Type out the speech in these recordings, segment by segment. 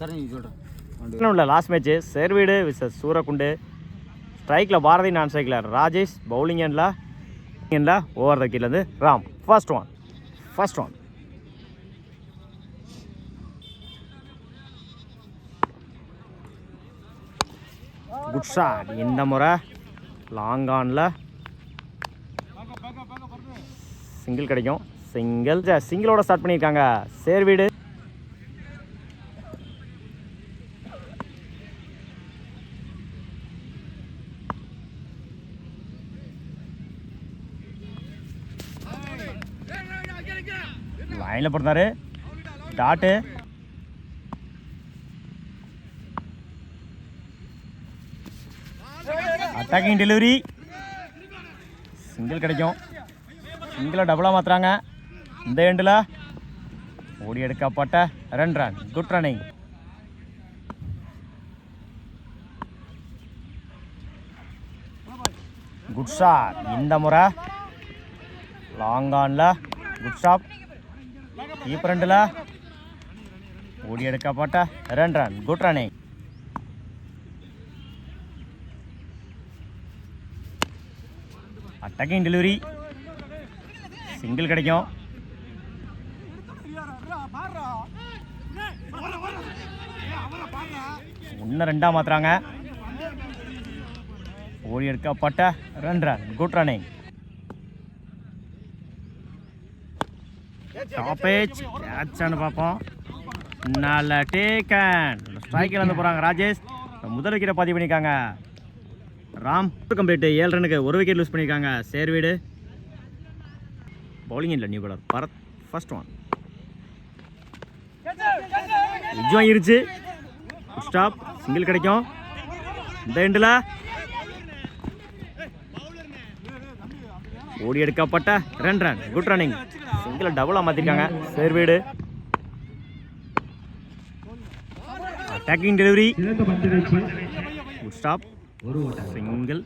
நீங்கள் சொல்கிறேன் last match Servidu versus Soorakundu. ஸ்ட்ரைக்கில் பாரதி நான் ஸ்ட்ரைக்கில் ராஜேஷ் பவுலிங் எண்ணில் ஓவர் த கீழேருந்து Ram. First one first one good shot இந்த முறை லாங் ஆனில் சிங்கிள் கிடைக்கும். சிங்கிள் சிங்கிளோட ஸ்டார்ட் பண்ணியிருக்காங்க. சேர்வீடு லைனில் போட்டாரு டாட்டு. அட்டாக்கிங் டெலிவரி சிங்கிள் கிடைக்கும். சிங்கிளை டபுளாக மாற்றுறாங்க இந்த எண்டில் ஓடி எடுக்கப்பட்ட run run good running good shot இந்த முறை லாங் ஆனில் குட் ஷாப் கீப்பர் ரெண்டுலா. ஓடி எடுக்கப்பட்ட run run good running attacking delivery single கிடைக்கும். ஒன்று ரெண்டாக மாற்றுறாங்க ஓடி எடுக்கப்பட்ட run run good running stoppage கேட்சான்னு பார்ப்போம். நல்ல டேக்கன் ஸ்ட்ரைக்கில் வந்து போகிறாங்க ராஜேஷ். முதல் விக்கெட்டை பதிவு பண்ணியிருக்காங்க. ராம் கம்ப்ளீட் ஏழு ரனுக்கு ஒரு விக்கெட் லூஸ் பண்ணியிருக்காங்க. சேர்வீடு. பவுலிங் இல்லை new bowler Bharath first one நிஜம் வாங்கிருச்சு. ஸ்டாப் சிங்கிள் கிடைக்கும். இந்த எண்டில் ஓடி எடுக்கப்பட்ட run run good running single டபுளாக மாற்றிருக்காங்க Servidu attacking delivery good stop ஒரு சிங்கிள்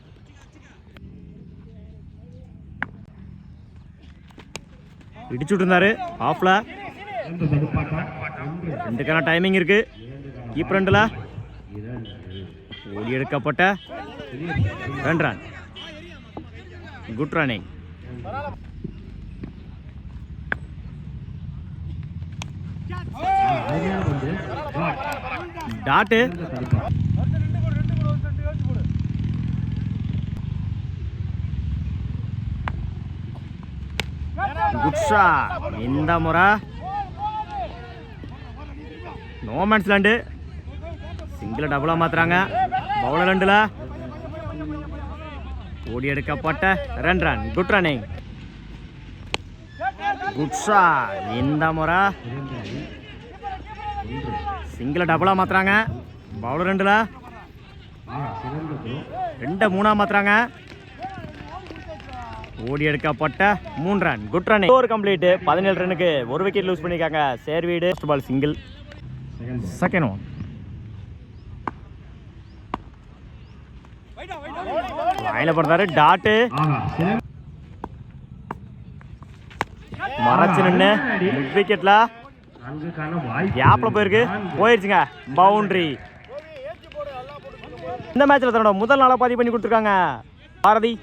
இடிச்சு விட்டுருந்தாரு. ஆஃப்ல ரெண்டுக்கான டைமிங் இருக்கு. கீப் ரெண்டுல ஓடி எடுக்கப்பட்ட run run good running dot. Good shot இந்த முறை. நோ மேன்ஸ் லேண்டு சிங்கிள் டபுளாக மாற்றுறாங்க பவுலர் ரெண்டில். ஓடி எடுக்கப்பட்ட run run good running good shot இந்த முறை. சிங்கிளை டபுளாக மாற்றுறாங்க பவுலர் ரெண்டில். ரெண்டை மூணாக மாற்றுறாங்க ஓடி எடுக்கப்பட்ட மூணு ரன் குட் ரன் ஒரு கம்ப்ளீட் பதினேழு ரனுக்கு ஒரு விக்கெட் லூஸ் பண்ணியிருக்காங்க. Servidu first ball single second one வாயில போடுறாரு. டாட்டு மறைச்சு நின்று மிட் விக்கெட்ல கேப்ல போயிருக்கு? போயிருச்சுங்க. பவுண்டரி இந்த மேட்ச்ல தன்னோட முதல் நாளா பதிவு பண்ணி கொடுத்துருக்காங்க. பாரதி.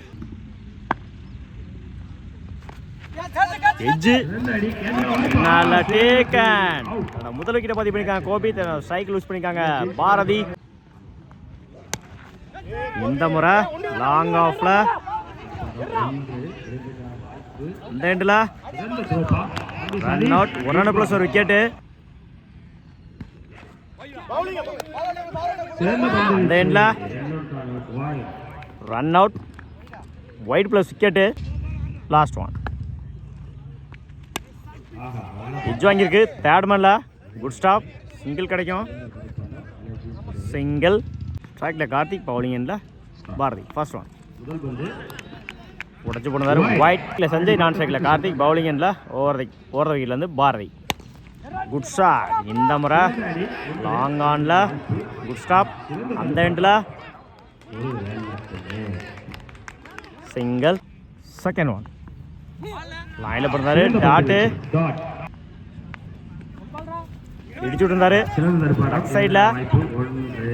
எஜ்ஜு நல்ல டேக்கன் முதல் விக்கெட்டை பதிவு பண்ணிருக்காங்க கோபி. ஸ்ட்ரைக் லூஸ் பண்ணிருக்காங்க பாரதி. இந்த முறை லாங் ஆஃப்ல இந்த எண்டில் run out one run plus ஒரு விக்கெட்டு எண்ட்ல? வாய் run out wide plus wicket last one edge வாங்கியிருக்கு. தேர்ட் மேனில் குட் ஸ்டாப் சிங்கிள் கிடைக்கும். சிங்கிள் ஸ்ட்ரைக்கில் கார்த்திக் பவுலிங் எண்டில் பாரதி. ஃபர்ஸ்ட் ஒன் உடச்சு போனதாரு ஒயிட்டில் சஞ்சய் நான் ஸ்ட்ரைக்கில் கார்த்திக் பவுலிங் எண்டில் ஓவர் ஓவர் விக்கெட்லேருந்து பாரதி. குட் ஷாட் இந்த முறை லாங் ஆனில் குட் ஸ்டாப் அந்த எண்டில் சிங்கிள் செகண்ட் ஒன் லைனில் பிறந்தாரு டாட்டு டாட் இடிச்சு விட்டுருந்தாரு. சிறந்த தடுப்பாட்டம் Left side ல. வாய்ப்பு ஒன்று.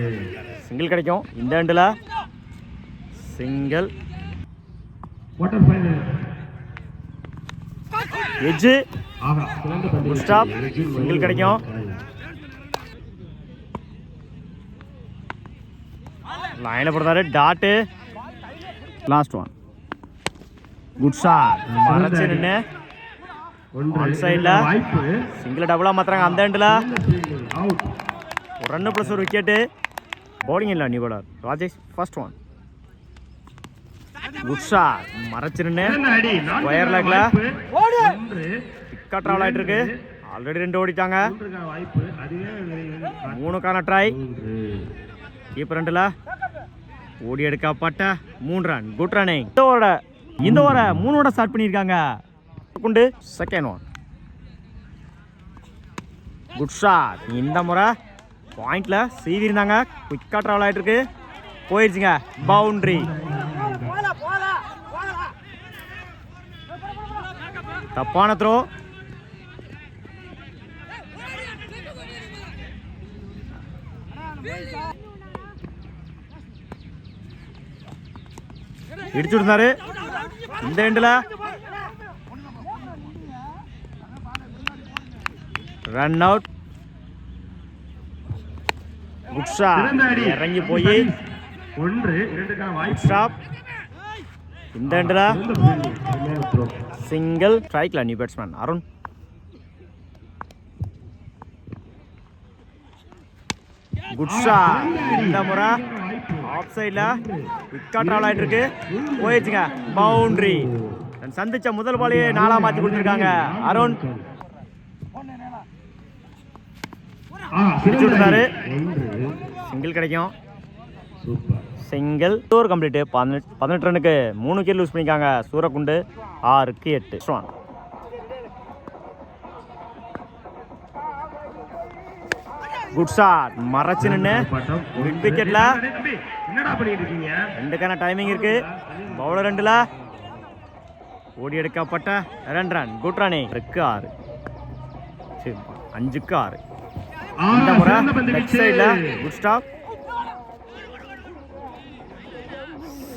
சிங்கிள் கிடைக்கும். இந்த எண்டில் சிங்கிள் குவார்டர் ஃபைனல் எஜ்ஜு. வீச்சு. Single கிடைக்கும். லைனில் போடுறாரு. Dot last one good shot மறைச்சு நின்று ஒன்று. On side ல. வாய்ப்பு. சிங்கிள் டபுளாக மாத்துறாங்க. அந்த எண்டில் ஒரு ரன்னு ப்ளஸ் ஒரு விக்கெட்டு பவுலிங் இல்லை new bowler Rajesh first one good shot மறைச்சு நின்று சிறந்த அடி Square leg ல. ஒன்று. பிக்கா ட்ராவல் ஆகிட்டு இருக்கு. ஆல்ரெடி ரெண்டு ஓடிட்டாங்க. மூன்றுக்கான வாய்ப்பு அதுவே மூணுக்கான ட்ரை கீப்பர் ரெண்டுல. ஓடி எடுக்கப்பட்ட மூணு ரன் குட் ரன்னிங் இந்த ஓட இந்த ஓர மூணோட ஸ்டார்ட் பண்ணியிருக்காங்க. குண்டு செகண்ட் ஒன் குட் ஷாட் இந்த முறை பாயிண்ட்ல சீவி இருந்தாங்க குயிக்காக ட்ராவல் ஆகிட்டு இருக்கு. போயிடுச்சுங்க பவுண்டரி தப்பான த்ரோ இடிச்சு விடுந்தாரு இந்த எண்டில் ரன் அவுட் குட் ஷாட் சிறந்த அடி இறங்கி போய். ஒன்று ஸ்டாப் இந்த எண்டில் single ஸ்ட்ரைக்ல new batsman Arun. Good shot இந்த முறை ஆஃப் சைடில் விக்கா ட்ராவல் ஆகிட்டு இருக்கு போயிடுச்சுங்க பவுண்டரி சந்திச்ச முதல் பாலையே நாலா மாற்றி கொடுத்துருக்காங்க. அருண். பிடிச்சு விட்டுறாரு. சிங்கிள் கிடைக்கும். சூப்பர். செங்கல். டூர் கம்ப்ளீட்டு பதினெட்டு பதினெட்டு ரனுக்கு மூணு கீழ் லூஸ் பண்ணிக்காங்க சூரக்குண்டு ஆறுக்கு எட்டு. ஸ்ட்ராங் குட் ஷாட் மறைச்சு நின்று மிட் விக்கெட்ல ரெண்டுக்கான டைமிங் இருக்கு. பவுலர் ரெண்டுல. ஓடி எடுக்கப்பட்ட ரெண்டு ரன் குட் ரன்னிங் இருக்கு ஆறு. சரி, அஞ்சுக்கு ஆறு. இந்த முறை லெஃப்ட் சைடில் குட் ஸ்டாப்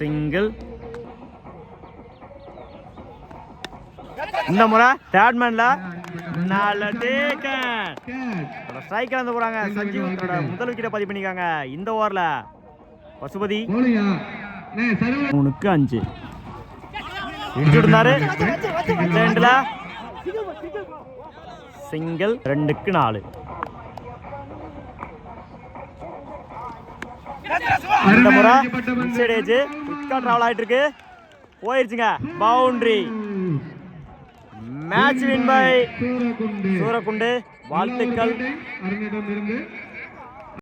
சிங்கிள் இந்த முறை தேர்ட் மேன்ல நல்ல டேக்கன் Catch. ஸ்ட்ரைக்கர் வந்து போறாங்க. சஞ்சீவ் முதல் விக்கெட்டை பதிவு பண்ணிக்காங்க இந்த ஓவர்ல பசுபதி. மூணுக்கு அஞ்சு. இருந்தாரு ரெண்டுல சிங்கிள் ரெண்டுக்கு நாலு. இந்த முறை குயிக்கா டிராவல் ஆயிட்டு இருக்கு போயிருச்சுங்க boundary match win by Soorakundu. வாழ்த்துக்கள்.